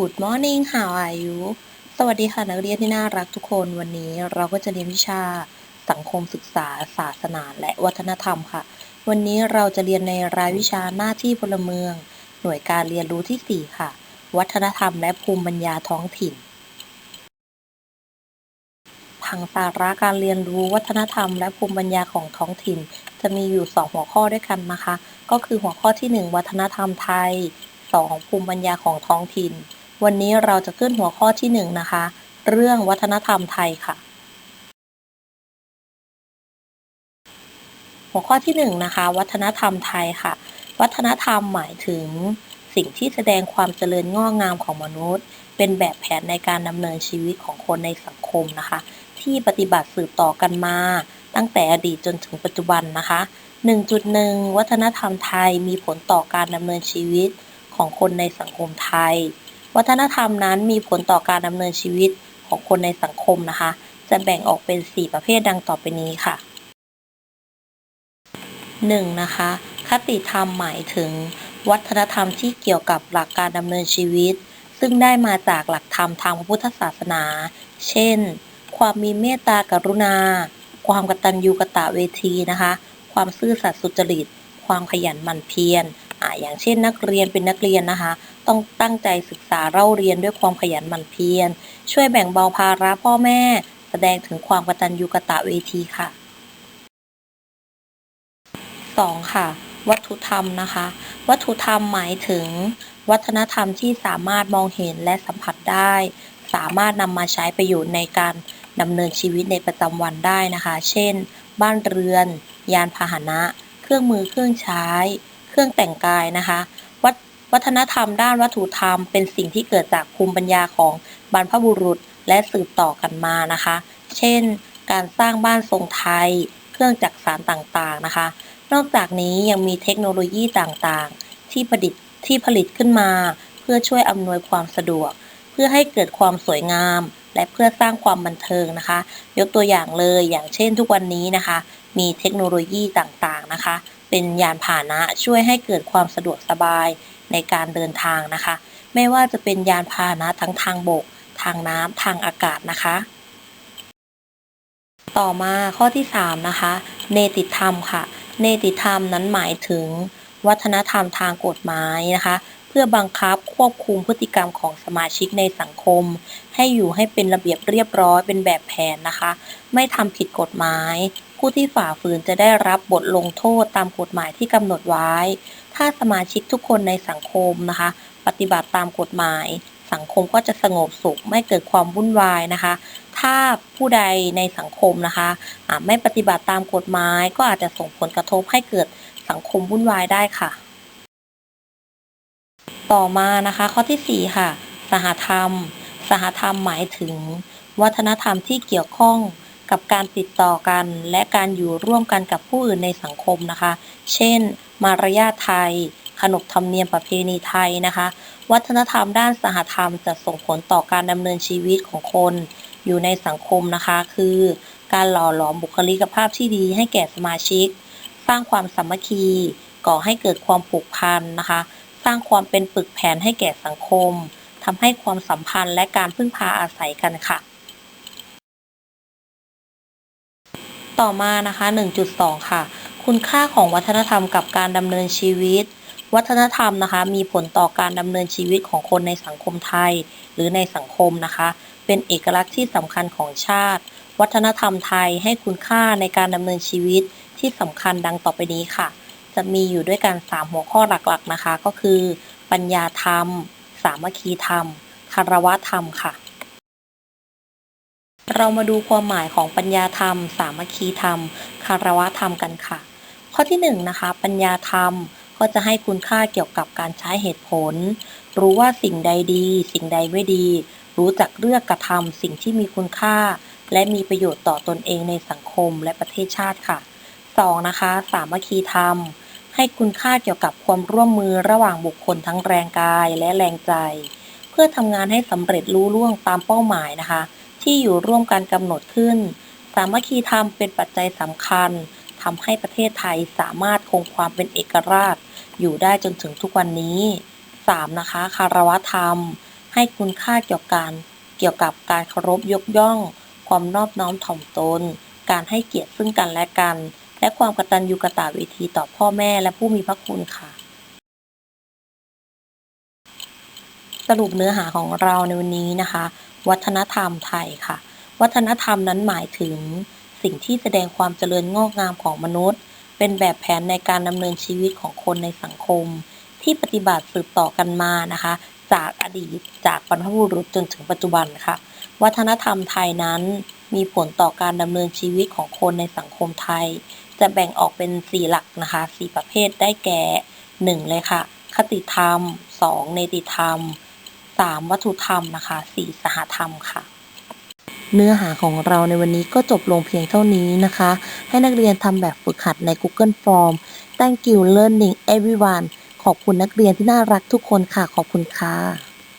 Good morning how are you สวัสดีค่ะนักเรียนที่น่ารักทุกคนวันนี้เราก็จะเรียนวิชาสังคมศึกษา ศาสนาและวัฒนธรรมค่ะ วันนี้เราจะเรียนในรายวิชาหน้าที่พลเมือง หน่วยการเรียนรู้ที่ 4 ค่ะ วัฒนธรรมและภูมิปัญญาท้องถิ่นทางสาระการเรียนรู้วัฒนธรรมและภูมิปัญญาของท้องถิ่น จะมีอยู่ 2 หัวข้อด้วยกันนะคะ ก็คือหัวข้อที่ 1 วัฒนธรรมไทย 2 ภูมิปัญญาของท้องถิ่น วันนี้เราจะขึ้นหัวข้อที่1นนะคะ เรื่องวัฒนธรรมไทยค่ะ หัวข้อที่1นะคะ วัฒนธรรมไทยค่ะ วัฒนธรรมหมายถึงสิ่งที่แสดงความเจริญงอกงามของมนุษย์ เป็นแบบแผนในการดำเนินชีวิตของคนในสังคมนะคะ ที่ปฏิบัติสืบต่อกันมา ตั้งแต่อดีตจนถึงปัจจุบันนะคะ 1.1 วัฒนธรรมไทยมีผลต่อการดำเนินชีวิตของคนในสังคมไทย วัฒนธรรมนั้นมีผลต่อการดำเนินชีวิตของคนในสังคมนะคะ จะแบ่งออกเป็น 4 ประเภทดังต่อไปนี้ค่ะ 1. นะคะ คติธรรมหมายถึง วัฒนธรรมที่เกี่ยวกับหลักการดำเนินชีวิต ซึ่งได้มาจากหลักธรรมทางพระพุทธศาสนา เช่น ความมีเมตตากรุณา ความกตัญญูกตะเวทีนะคะ ความซื่อสัตย์สุจริต ความขยันหมั่นเพียร อ่าอย่างเช่นนักเรียนเป็นนักเรียนนะคะ ต้องตั้งใจศึกษาเล่าเรียนด้วยความขยันหมั่นเพียร ช่วยแบ่งเบาภาระพ่อแม่ แสดงถึงความกตัญญูกตเวทีค่ะ 2. ค่ะ วัตถุธรรมนะคะ วัตถุธรรมหมายถึง วัฒนธรรมที่สามารถมองเห็นและสัมผัสได้ สามารถนำมาใช้ประโยชน์ในการดำเนินชีวิตในประจำวันได้นะคะ เช่น บ้านเรือน ยานพาหนะ เครื่องมือเครื่องใช้ เครื่องแต่งกายนะคะ วัฒวัฒนธรรมด้านวัตถุธรรมเป็นสิ่งที่เกิดจากภูมิปัญญาของบรรพบุรุษและสืบต่อกันมานะคะ เช่น การสร้างบ้านทรงไทย เครื่องจักสานต่างๆนะคะ นอกจากนี้ยังมีเทคโนโลยีต่างๆ ที่ผลิตที่ผลิตขึ้นมา เพื่อช่วยอำนวยความสะดวก เพื่อให้เกิดความสวยงาม และเพื่อสร้างความบันเทิงนะคะ ยกตัวอย่างเลยอย่างเช่นทุกวันนี้นะคะ มีเทคโนโลยีต่างๆนะคะ เป็นยานพาหนะช่วยให้เกิดความสะดวกสบายในการเดินทางนะคะ ไม่ว่าจะเป็นยานพาหนะทั้งทางบก ทางน้ำทางอากาศนะคะ ต่อมาข้อที่ 3 นะคะ เนติธรรมค่ะ เนติธรรมนั้นหมายถึง วัฒนธรรมทางกฎหมายนะคะ เพื่อบังคับควบคุมพฤติกรรมของสมาชิกในสังคม ให้อยู่ให้เป็นระเบียบเรียบร้อยเป็นแบบแผนนะคะ ไม่ทำผิดกฎหมาย ผู้ที่ฝ่าฝืนจะได้รับบทลงโทษตามกฎหมายที่กำหนดไว้ ถ้าสมาชิกทุกคนในสังคมนะคะ ปฏิบัติตามกฎหมาย สังคมก็จะสงบสุขไม่เกิดความวุ่นวายนะคะ ถ้าผู้ใดในสังคมนะคะะไม่ปฏิบัติตามกฎหมาย ก็อาจจะส่งผลกระทบให้เกิดสังคมวุ่นวายได้ค่ะ ต่อมานะคะข้อที่ 4 ค่ะ สหธรรม สหธรรมหมายถึง วัฒนธรรมที่เกี่ยวข้อง กับการติดต่อกัน และการอยู่ร่วมกันกับผู้อื่นในสังคมนะคะ เช่น มารยาทไทย ขนบธรรมเนียมประเพณีไทยนะคะ วัฒนธรรมด้านสหธรรมจะส่งผลต่อการดำเนินชีวิตของคน อยู่ในสังคมนะคะ คือ การหล่อหลอมบุคลิกภาพที่ดีให้แก่สมาชิก สร้างความสามัคคี ก่อให้เกิดความผูกพันนะคะ สร้างความเป็นปึกแผ่นให้แก่สังคมทำให้ความสัมพันธ์และการพึ่งพาอาศัยกันค่ะ ต่อมานะคะ 1.2 ค่ะ คุณค่าของวัฒนธรรมกับการดำเนินชีวิต วัฒนธรรมนะคะ มีผลต่อการดำเนินชีวิตของคนในสังคมไทย หรือในสังคมนะคะ เป็นเอกลักษณ์ที่สำคัญของชาติ วัฒนธรรมไทยให้คุณค่าในการดำเนินชีวิตที่สำคัญดังต่อไปนี้ค่ะ จะมีอยู่ด้วยกัน 3 หัวข้อหลักๆนะคะ ก็คือ ปัญญาธรรม สามัคคีธรรมคารวะธรรมค่ะ เรามาดูความหมายของปัญญาธรรม สามัคคีธรรม คารวะธรรมกันค่ะ ข้อที่1นงนะคะ ปัญญาธรรมก็จะให้คุณค่าเกี่ยวกับการใช้เหตุผล รู้ว่าสิ่งใดดี สิ่งใดไม่ดี รู้จักเลือกกระทำสิ่งที่มีคุณค่า และมีประโยชน์ต่อตนเองในสังคมและประเทศชาติค่ะ 2. นะคะ สามัคคีธรรม ให้คุณค่าเกี่ยวกับความร่วมมือระหว่างบุคคลทั้งแรงกายและแรงใจ เพื่อทำงานให้สำเร็จรู้ล่วงตามเป้าหมายนะคะ ที่อยู่ร่วมกันกำหนดขึ้น สามัคคีธรรมเป็นปัจจัยสำคัญทำให้ประเทศไทยสามารถคงความเป็นเอกราช อยู่ได้จนถึงทุกวันนี้ 3. นะคะ คารวะธรรม ให้คุณค่าเกี่ยวกับการเกี่ยวกับการเคารพยกย่อง ความนอบน้อมถ่อมตน การให้เกียรติซึ่งกันและกัน และความกตัญญูกตเวทีต่อพ่อแม่และผู้มีพระคุณค่ะ สรุปเนื้อหาของเราในวันนี้นะคะ วัฒนธรรมไทยค่ะ วัฒนธรรมนั้นหมายถึง สิ่งที่แสดงความเจริญงอกงามของมนุษย์ เป็นแบบแผนในการดำเนินชีวิตของคนในสังคม ที่ปฏิบัติสืบต่อกันมานะคะ จากอดีตจากบรรพบุรุษจนถึงปัจจุบันค่ะ วัฒนธรรมไทยนั้นมีผลต่อการดำเนินชีวิตของคนในสังคมไทย จะแบ่งออกเป็น4หลักนะคะ4ประเภทได้แก่1เลยค่ะ คติธรรม2เนติธรรม 3 วัตถุธรรมนะคะ4สหธรรมค่ะ เนื้อหาของเราในวันนี้ก็จบลงเพียงเท่านี้นะคะ ให้นักเรียนทำแบบฝึกหัดใน Google Form Thank you learning everyone ขอบคุณนักเรียนที่น่ารักทุกคนค่ะ ขอบคุณค่ะ